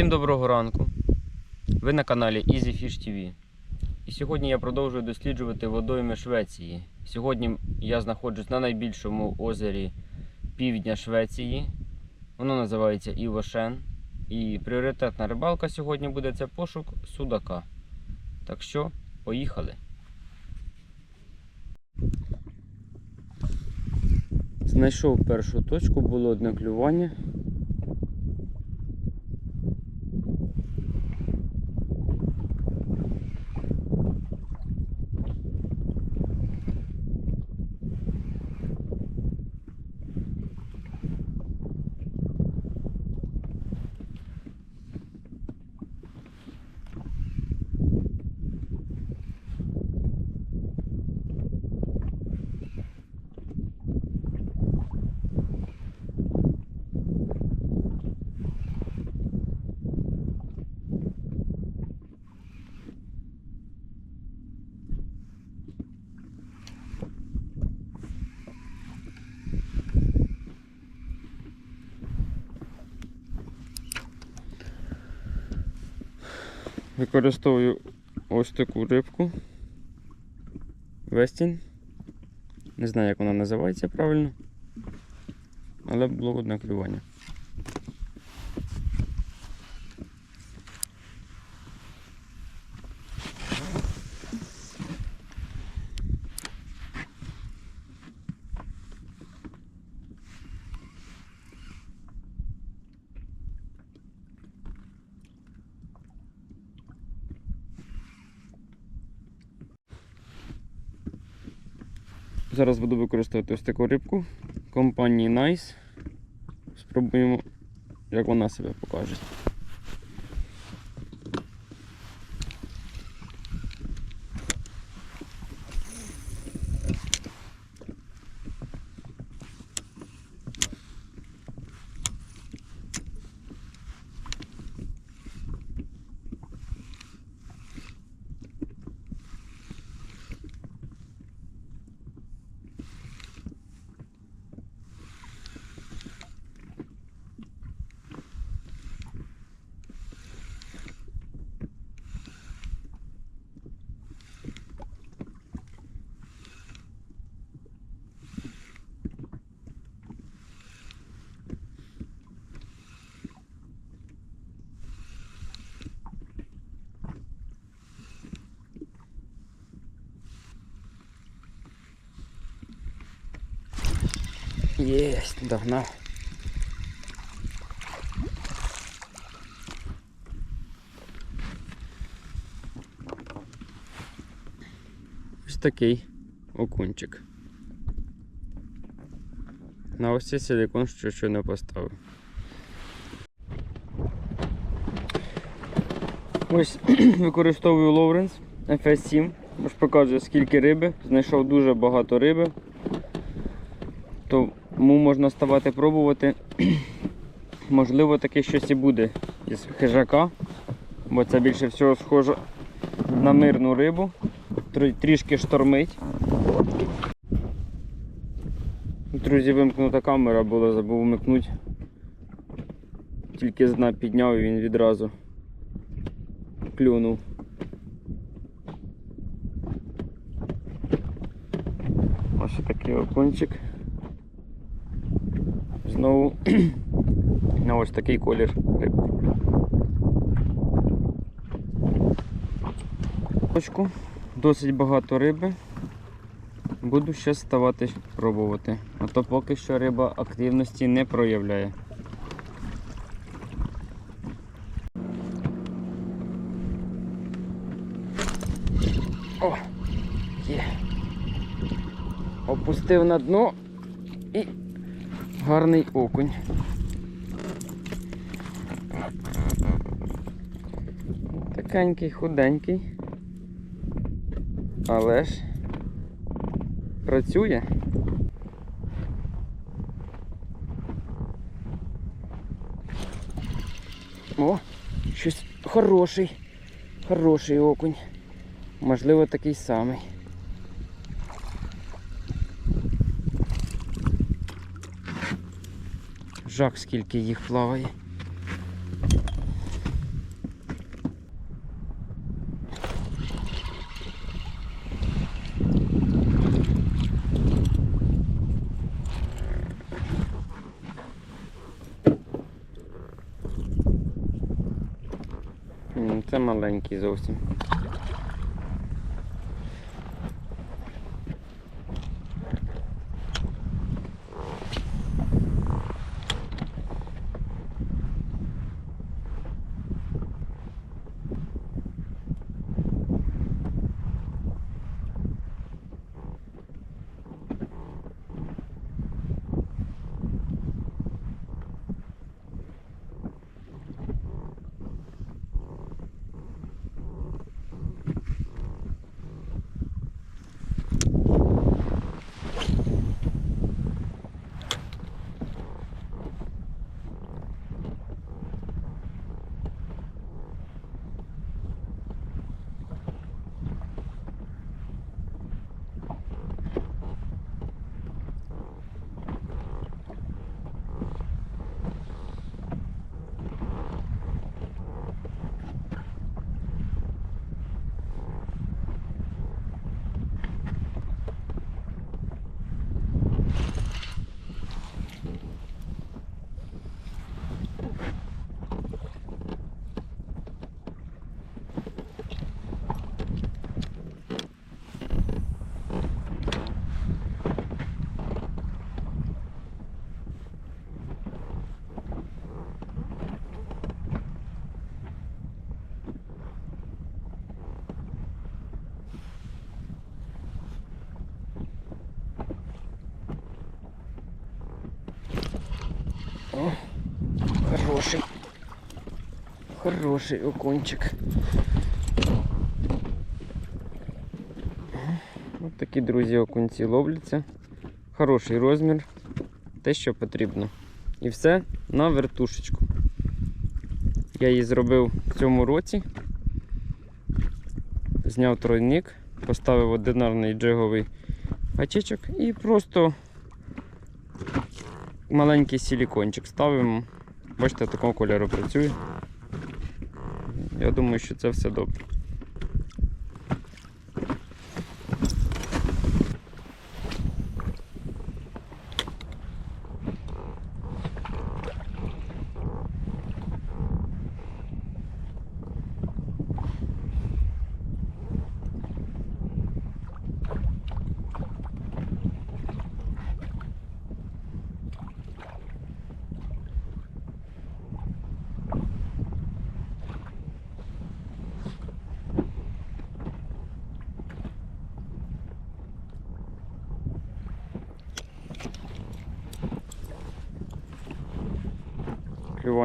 Всім доброго ранку. Ви на каналі Easy Fish TV. І сьогодні я продовжую досліджувати водойми Швеції. Сьогодні я знаходжусь на найбільшому озері півдня Швеції. Воно називається Івошен. І пріоритетна рибалка сьогодні буде це пошук судака. Так що, поїхали. Знайшов першу точку, було одне клювання. Використовую ось таку рибку. Вестін. Не знаю, як вона називається правильно. Але було одне клювання. Зараз буду використовувати ось таку рибку компанії Nice. Спробуємо, як вона себе покаже. Єсть, догнав. Ось такий окунчик. На ось цей силикон що ще не поставив. Ось використовую Лоуренс FS7. Ось показує скільки риби. Знайшов дуже багато риби. Тому можна ставати пробувати. Можливо, таке щось і буде із хижака, бо це більше всього схоже на мирну рибу. Трішки штормить. Друзі, вимкнута камера була, забув вмикнути. Тільки з дна підняв і він відразу клюнув. Ось такий окунчик. Знову на ось такий колір. Точку. Досить багато риби. Буду ще ставати пробувати. А то поки що риба активності не проявляє. О! Є. Опустив на дно і гарний окунь. Такенький, худенький. Але ж працює. О, щось хороший, хороший окунь. Можливо, такий самий. жах, скільки їх плаває. Це маленький зовсім. Хороший окунчик. Ось такі, друзі, окунці ловляться. Хороший розмір. Те, що потрібно. І все на вертушечку. Я її зробив в цьому році. Зняв тройник, поставив одинарний джиговий гачечок і просто маленький силікончик ставимо. Бачите, такого кольору працює. Я думаю, що це все добре.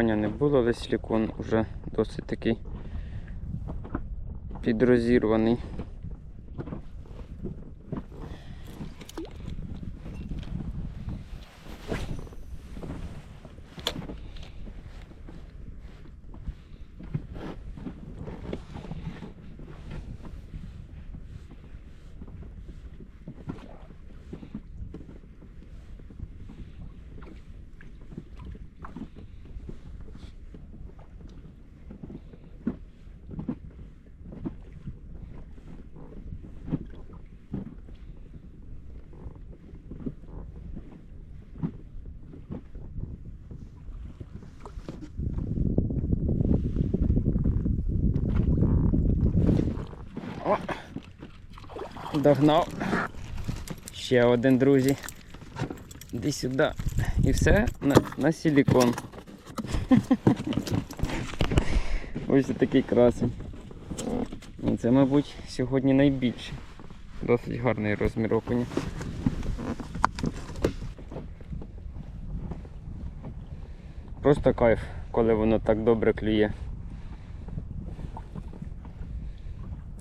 Клювання не було, але силікон вже досить такий підрозірваний. Догнав. Ще один, друзі. Іди сюди. І все на, на силікон. Ось такий красень. Це, мабуть, сьогодні найбільше. Досить гарний розмір окуня. Просто кайф, коли воно так добре клює.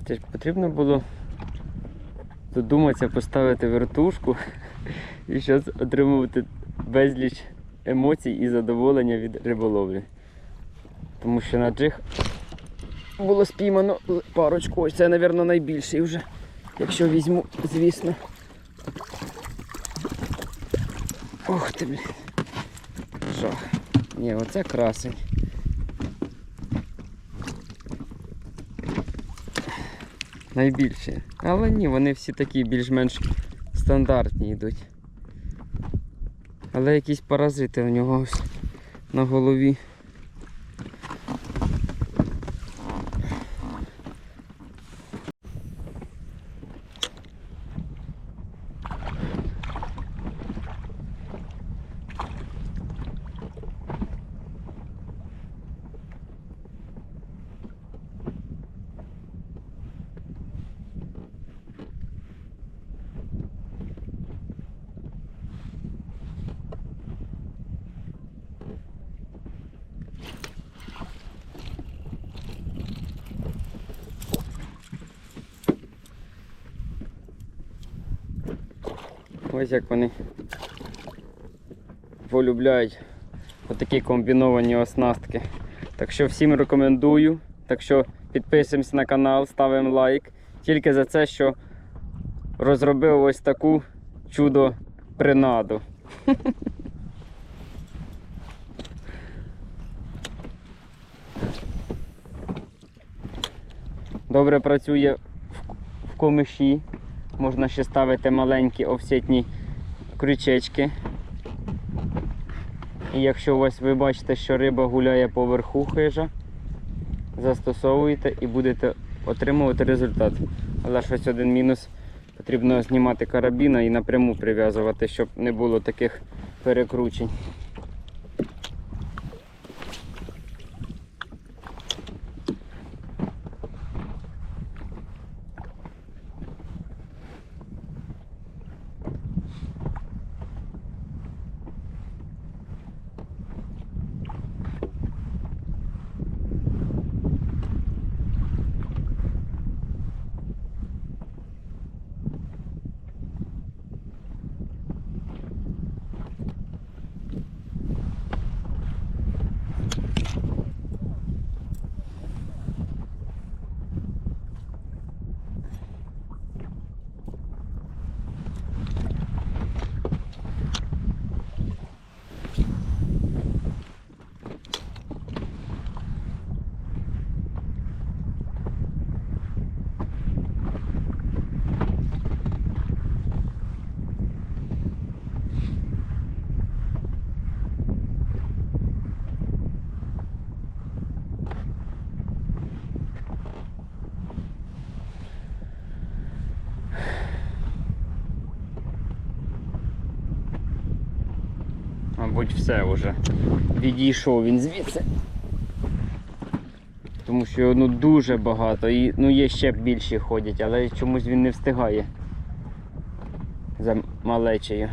Це ж потрібно було додуматися поставити вертушку і зараз отримувати безліч емоцій і задоволення від риболовлі. Тому що на джиг було спіймано парочку. Ось це, мабуть, найбільший вже. Якщо візьму, звісно. Ох ти, блін. Жах. Ні, оце красень. Найбільші. Але ні, вони всі такі більш-менш стандартні йдуть. Але якісь паразити у нього ось на голові. Ось як вони полюбляють отакі комбіновані оснастки. Так що всім рекомендую. Так що підписуємося на канал, ставимо лайк. Тільки за це, що розробив ось таку чудо принаду. Добре працює в комиші. Можна ще ставити маленькі офсетні крючечки. І якщо у вас ви бачите, що риба гуляє поверху хижа, застосовуєте і будете отримувати результат. Але щось один мінус. Потрібно знімати карабіна і напряму прив'язувати, щоб не було таких перекручень. Мабуть, все вже. Відійшов він звідси. Тому що ну, дуже багато. І ну, є ще більші ходять, але чомусь він не встигає за малечею.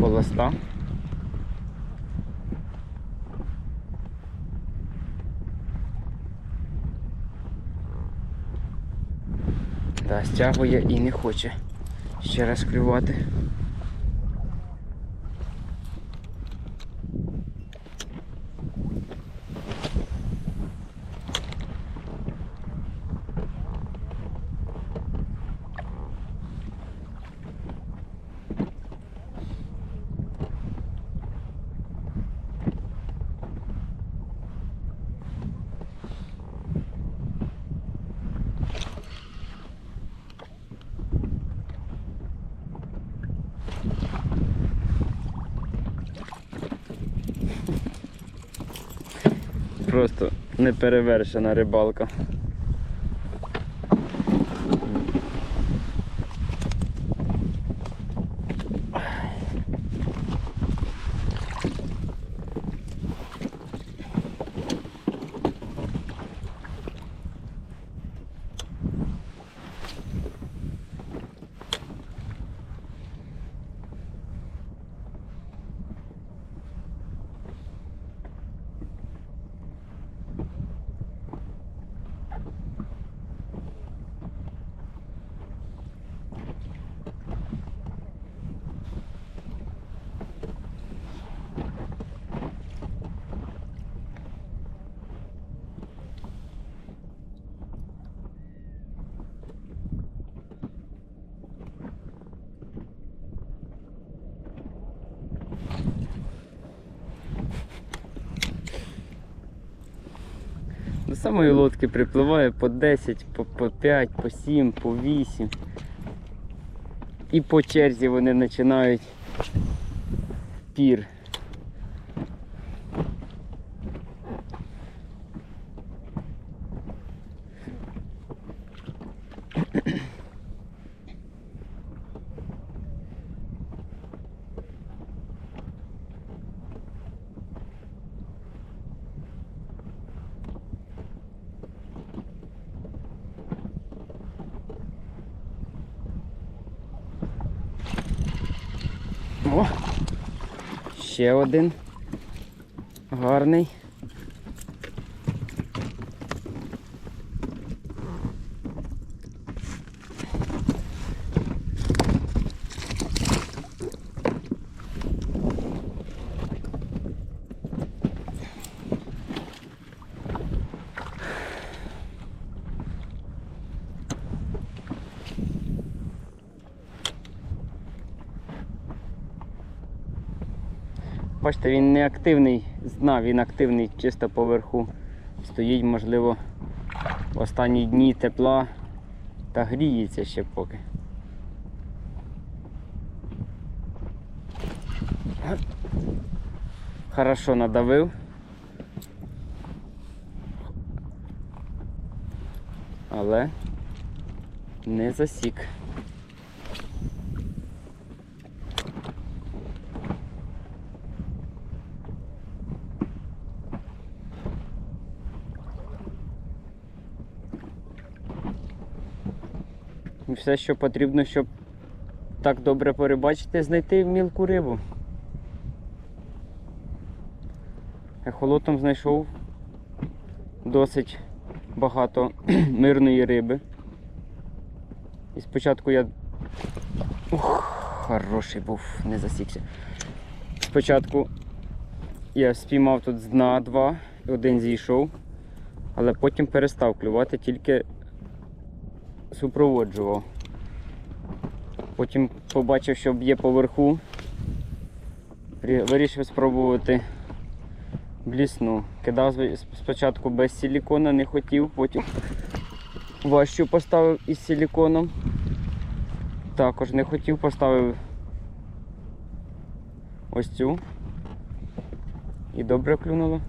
Холоста. Стягує і не хоче ще раз клювати. Просто неперевершена рибалка. Самої лодки припливає по 10, по, по 5, по 7, по 8. І по черзі вони починають пір. О! Ще один. Гарний. Бачите, він не активний з дна, він активний чисто поверху. Стоїть, можливо, в останні дні тепла та гріється ще поки. Хорошо надавив. Але не засік. Все, що потрібно, щоб так добре перебачити, знайти мілку рибу. Ехолотом знайшов досить багато мирної риби. І спочатку я. Ух, хороший був, не засікся. Спочатку я спіймав тут з дна два, один зійшов, але потім перестав клювати, тільки супроводжував. Потім побачив, що б'є поверху. Рі- Вирішив спробувати блісну. Кидав спочатку без силікона, не хотів, потім важчу поставив із силіконом. Також не хотів, поставив ось цю. І добре клюнуло.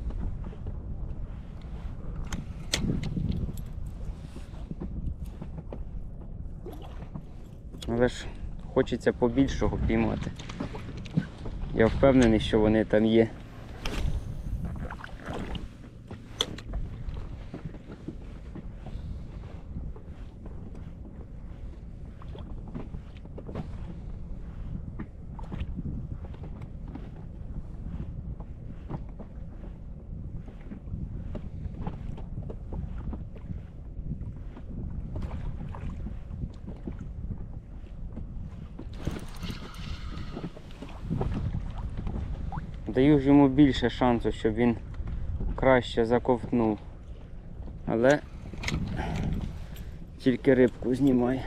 Але ж хочеться побільшого піймати. Я впевнений, що вони там є. Даю ж йому більше шансу, щоб він краще заковтнув. Але тільки рибку знімає.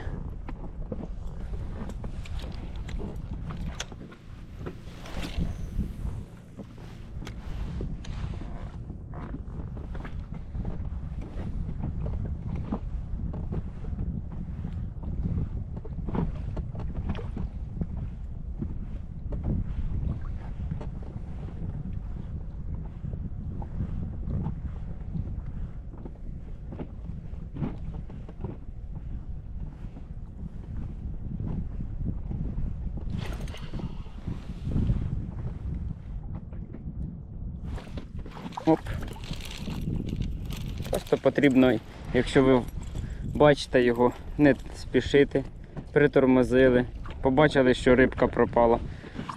Потрібно, якщо ви бачите його, не спішити, притормозили, побачили, що рибка пропала,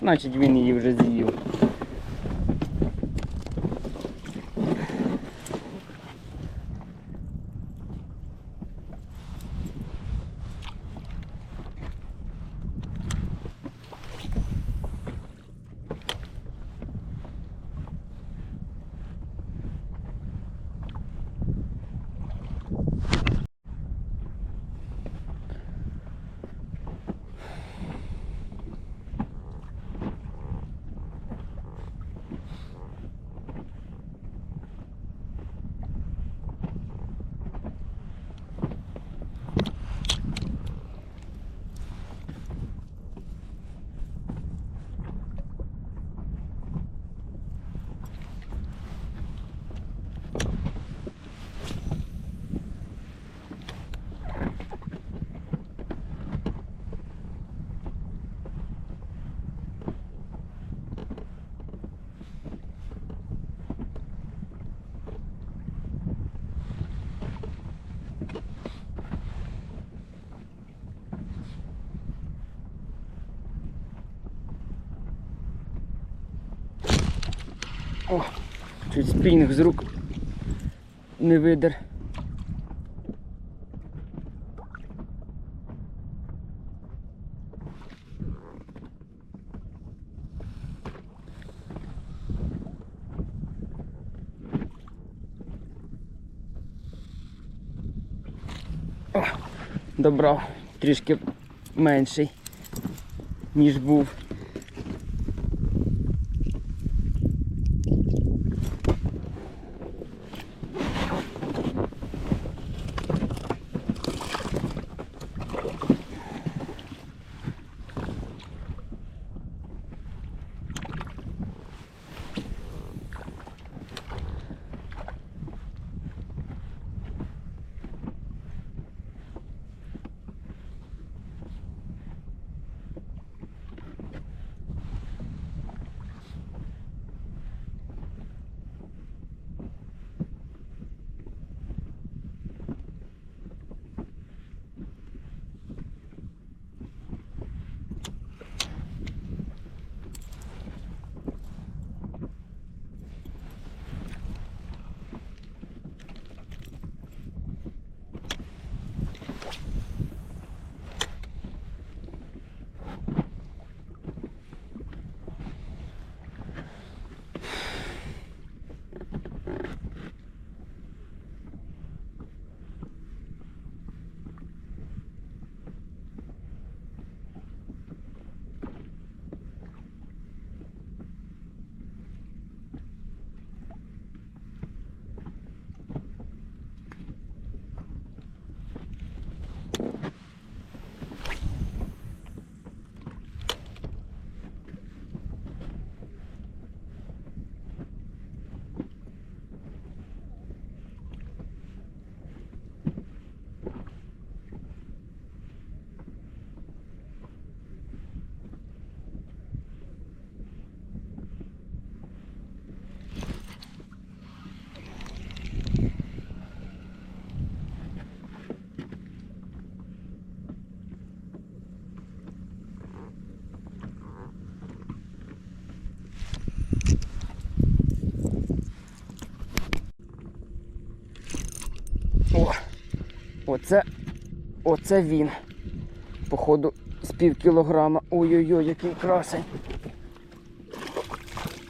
значить він її вже з'їв. О, чуть спінг з рук не видер. О, добрав трішки менший, ніж був. Оце, оце він. Походу, з пів кілограма. Ой-ой-ой, який красень.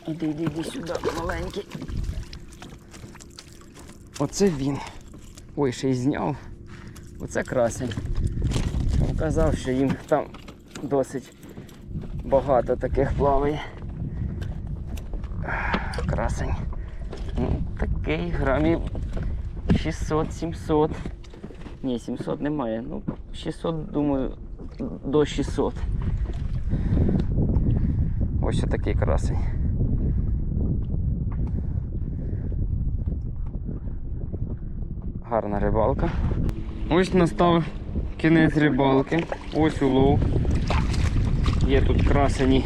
Іди, іди, іди сюди, маленький. Оце він. Ой, ще й зняв. Оце красень. Казав, що їм там досить багато таких плаває. Красень. Ну, такий грамів 600-700. Ні, 700 немає. Ну, 600, думаю, до 600. Ось що такий красень. Гарна рибалка. Ось настав кінець рибалки. Ось улов. Є тут красені.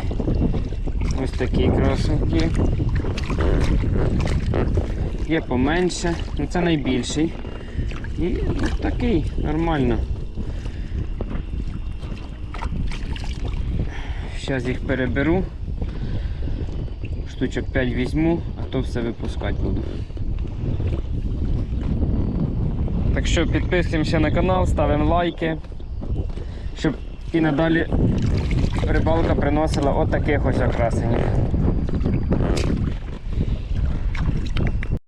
Ось такі красенькі. Є поменше, ну це найбільший. І такий, нормально. Зараз їх переберу. Штучок 5 візьму, а то все випускати буду. Так що підписуємося на канал, ставимо лайки, щоб і надалі рибалка приносила от таких ось окрасенів.